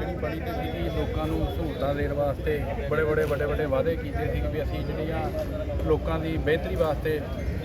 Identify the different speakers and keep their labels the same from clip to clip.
Speaker 1: ਜਿਹੜੀ ਬਣੀ ਤੇ ਸੀਗੀ, ਲੋਕਾਂ ਨੂੰ ਸਹੂਲਤਾਂ ਦੇਣ ਵਾਸਤੇ ਬੜੇ ਬੜੇ ਵੱਡੇ ਵੱਡੇ ਵਾਅਦੇ ਕੀਤੇ ਸੀ ਕਿ ਵੀ ਅਸੀਂ ਜਿਹੜੀਆਂ ਲੋਕਾਂ ਦੀ ਬਿਹਤਰੀ ਵਾਸਤੇ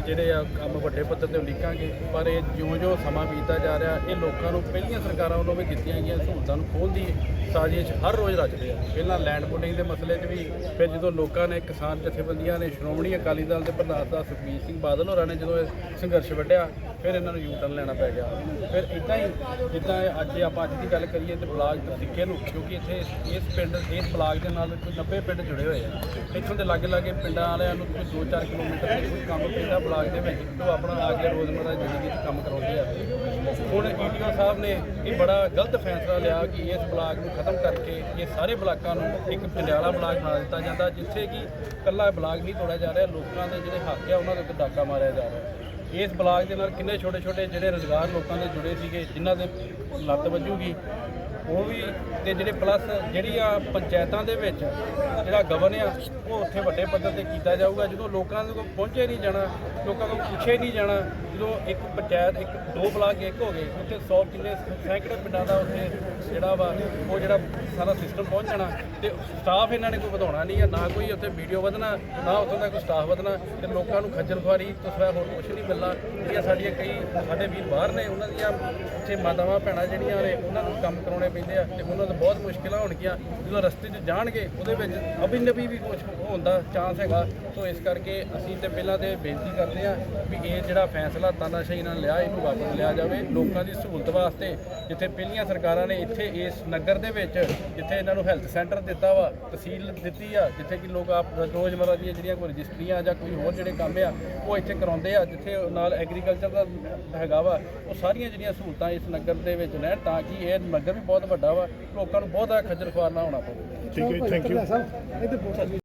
Speaker 1: ਜਿਹੜੇ ਆ ਕੰਮ ਵੱਡੇ ਪੱਧਰ ਤੇ ਉਲੀਕਾਂਗੇ ਪਰ ਇਹ ਜਿਉਂ-ਜਿਉਂ ਸਮਾਂ ਬੀਤਦਾ ਜਾ ਰਿਹਾ, ਇਹ ਲੋਕਾਂ ਨੂੰ ਪਹਿਲੀਆਂ ਸਰਕਾਰਾਂ ਵੱਲੋਂ ਵੀ ਦਿੱਤੀਆਂ ਗਈਆਂ ਸਹੂਲਤਾਂ ਨੂੰ ਖੋਲ੍ਹਣ ਸਾਜ਼ਿਸ਼ ਹਰ ਰੋਜ਼ ਰਚਦੇ ਆ। ਪਹਿਲਾਂ ਲੈਂਡ ਪੁਲਿੰਗ ਦੇ ਮਸਲੇ 'ਚ ਵੀ, ਫਿਰ ਜਦੋਂ ਲੋਕਾਂ ਨੇ ਕਿਸਾਨ ਜਥੇਬੰਦੀਆਂ ਨੇ ਸ਼੍ਰੋਮਣੀ ਅਕਾਲੀ ਦਲ ਦੇ ਪ੍ਰਧਾਨ ਦਾ ਸੁਖਬੀਰ ਸਿੰਘ ਬਾਦਲ ਹੋਰਾਂ ਨੇ ਜਦੋਂ ਇਹ ਸੰਘਰਸ਼ ਵੱਢਿਆ ਫਿਰ ਇਹਨਾਂ ਨੂੰ ਯੂਟਰਨ ਲੈਣਾ ਪੈ ਗਿਆ। ਫਿਰ ਇਦਾਂ ਹੀ, ਜਿੱਦਾਂ ਅੱਜ ਆਪਾਂ ਅੱਜ ਦੀ ਗੱਲ ਕਰੀਏ ਤੇ ਬਲਾਕ ਸਿੱਖੇ ਨੂੰ, ਕਿਉਂਕਿ ਇੱਥੇ ਇਸ ਪਿੰਡ, ਇਸ ਬਲਾਕ ਦੇ ਨਾਲ ਕੋਈ 90 ਪਿੰਡ ਜੁੜੇ ਹੋਏ ਆ। ਇੱਥੋਂ ਦੇ ਲਾਗੇ ਲਾਗੇ ਪਿੰਡਾਂ ਵਾਲਿਆਂ ਨੂੰ ਕੋਈ 2-4 ਕਿਲੋਮੀਟਰ ਦੇ ਕੋਈ ਕੰਮ ਪੈਂਦਾ ਬਲਾਕ ਦੇ ਵਿੱਚ ਤੋਂ ਆਪਣਾ ਆ ਕੇ ਰੋਜ਼ਮਰਾ ਜ਼ਿੰਦਗੀ 'ਚ ਕੰਮ ਕਰਾਉਂਦੇ ਆ। ਹੁਣ ਈਡੀਓ ਸਾਹਿਬ ਨੇ ਇਹ ਬੜਾ ਗਲਤ ਫੈਸਲਾ ਲਿਆ ਕਿ ਇਸ ਬਲਾਕ ਨੂੰ ਖਤਮ ਕਰਕੇ ਇਹ ਸਾਰੇ ਬਲਾਕਾਂ ਨੂੰ ਇੱਕ ਪਿੰਡਾਲਾ ਬਲਾਕ ਬਣਾ ਦਿੱਤਾ ਜਾਂਦਾ, ਜਿੱਥੇ ਕਿ ਇਕੱਲਾ ਬਲਾਕ ਨਹੀਂ ਤੋੜਿਆ ਜਾ ਰਿਹਾ, ਲੋਕਾਂ ਦੇ ਜਿਹੜੇ ਹੱਕ ਆ, ਉਹਨਾਂ ਦੇ ਉੱਤੇ ਡਾਕਾ ਮਾਰਿਆ ਜਾ ਰਿਹਾ। ਇਸ ਬਲਾਕ ਦੇ ਨਾਲ ਕਿੰਨੇ ਛੋਟੇ ਛੋਟੇ ਜਿਹੜੇ ਰੋਜ਼ਗਾਰ ਲੋਕਾਂ ਦੇ ਜੁੜੇ ਸੀਗੇ, ਜਿਨ੍ਹਾਂ ਦੇ ਲੱਤ ਵੱਜੂਗੀ ਉਹ ਵੀ ਤੇ ਜਿਹੜੇ ਪਲੱਸ ਜਿਹੜੀਆਂ ਪੰਚਾਇਤਾਂ ਦੇ ਵਿੱਚ ਜਿਹੜਾ ਗਵਰਨ ਆ, ਉਹ ਉੱਥੇ ਵੱਡੇ ਪੱਧਰ ਤੇ ਕੀਤਾ ਜਾਊਗਾ। ਜਦੋਂ ਲੋਕਾਂ ਦੇ ਕੋਲ ਪਹੁੰਚੇ ਨਹੀਂ ਜਾਣਾ, ਲੋਕਾਂ ਕੋਲ ਪੁੱਛੇ ਨਹੀਂ ਜਾਣਾ, ਜਦੋਂ ਇੱਕ ਪੰਚਾਇਤ, ਇੱਕ ਦੋ ਬਲਾਕ ਇੱਕ ਹੋ ਗਏ, ਉੱਥੇ 100 ਕਿੰਨੇ ਸੈਂਕੜੇ ਪਿੰਡਾਂ ਦਾ ਉੱਥੇ ਜਿਹੜਾ ਵਾ, ਉਹ ਜਿਹੜਾ ਸਾਰਾ ਸਿਸਟਮ ਪਹੁੰਚ ਜਾਣਾ ਤੇ ਸਟਾਫ ਇਹਨਾਂ ਨੇ ਕੋਈ ਵਧਾਉਣਾ ਨਹੀਂ ਹੈ ਨਾ ਕੋਈ ਉੱਥੇ ਵੀਡੀਓ ਵਧਣਾ, ਨਾ ਉੱਥੋਂ ਦਾ ਕੋਈ ਸਟਾਫ ਵਧਣਾ ਤੇ ਲੋਕਾਂ ਨੂੰ ਖੱਜਲ ਖੁਆਰੀ ਤੋਂ ਸਿਵਾ ਹੋਰ ਕੁਝ ਨਹੀਂ ਮਿਲਣਾ ਜਿਹੜੀਆਂ ਸਾਡੀਆਂ ਕਈ, ਸਾਡੇ ਵੀਰ ਬਾਹਰ ਨੇ, ਉਹਨਾਂ ਦੀਆਂ ਇੱਥੇ ਮਾਤਾਵਾਂ, ਭੈਣਾਂ ਜਿਹੜੀਆਂ ਨੇ, ਉਹਨਾਂ ਨੂੰ ਕੰਮ ਕਰਾਉਣੇ ਪੈਂਦੇ ਆ ਤੇ ਉਹਨਾਂ ਨੂੰ ਬਹੁਤ ਮੁਸ਼ਕਿਲਾਂ ਹੋਣਗੀਆਂ। ਜਦੋਂ ਰਸਤੇ 'ਚ ਜਾਣਗੇ, ਉਹਦੇ ਵਿੱਚ ਅਭੀ ਵੀ ਕੁਝ ਹੋਣ ਦਾ ਚਾਂਸ ਹੈਗਾ। ਸੋ ਇਸ ਕਰਕੇ ਅਸੀਂ ਤੇ ਪਹਿਲਾਂ ਤੇ ਬੇਨਤੀ ਕਰਦੇ ਆ ਵੀ ਇਹ ਜਿਹੜਾ ਫੈਸਲਾ ਤਾਨਾਸ਼ਾਹੀ ਨਾਲ ਲਿਆ, ਇਹਨੂੰ ਵਾਪਸ ਲਿਆ ਜਾਵੇ। ਲੋਕਾਂ ਦੀ ਸਹੂਲਤ ਵਾਸਤੇ ਜਿੱਥੇ ਪਹਿਲੀਆਂ ਸਰਕਾਰਾਂ ਨੇ ਇੱਥੇ ਇਸ ਨਗਰ ਦੇ ਵਿੱਚ ਜਿੱਥੇ ਇਹਨਾਂ ਨੂੰ ਹੈਲਥ ਸੈਂਟਰ ਦਿੱਤਾ ਵਾ ਤਹਿਸੀਲ ਦਿੱਤੀ ਆ ਜਿੱਥੇ ਕਿ ਲੋਕ ਆਪ ਰੋਜ਼ਮਰਰਾ ਦੀਆਂ ਜਿਹੜੀਆਂ ਕੋਈ ਰਜਿਸਟਰੀਆਂ ਜਾਂ ਕੋਈ ਹੋਰ ਜਿਹੜੇ ਕੰਮ ਆ ਉਹ ਇੱਥੇ ਕਰਾਉਂਦੇ ਆ ਜਿੱਥੇ ਨਾਲ ਐਗਰੀਕਲਚਰ ਦਾ ਹੈਗਾ ਵਾ ਉਹ ਸਾਰੀਆਂ ਜਿਹੜੀਆਂ ਸਹੂਲਤਾਂ ਇਸ ਨਗਰ ਦੇ ਵਿੱਚ ਰਹਿਣ ਤਾਂ ਕਿ ਇਹ ਨਗਰ ਵੀ ਬਹੁਤ ਵੱਡਾ ਵਾ ਲੋਕਾਂ ਨੂੰ ਬਹੁਤ ਖੱਜਲ ਖੁਆਰ ਨਾ ਹੋਣਾ ਪਵੇ।
Speaker 2: ਠੀਕ ਹੈ ਥੈਂਕ ਯੂ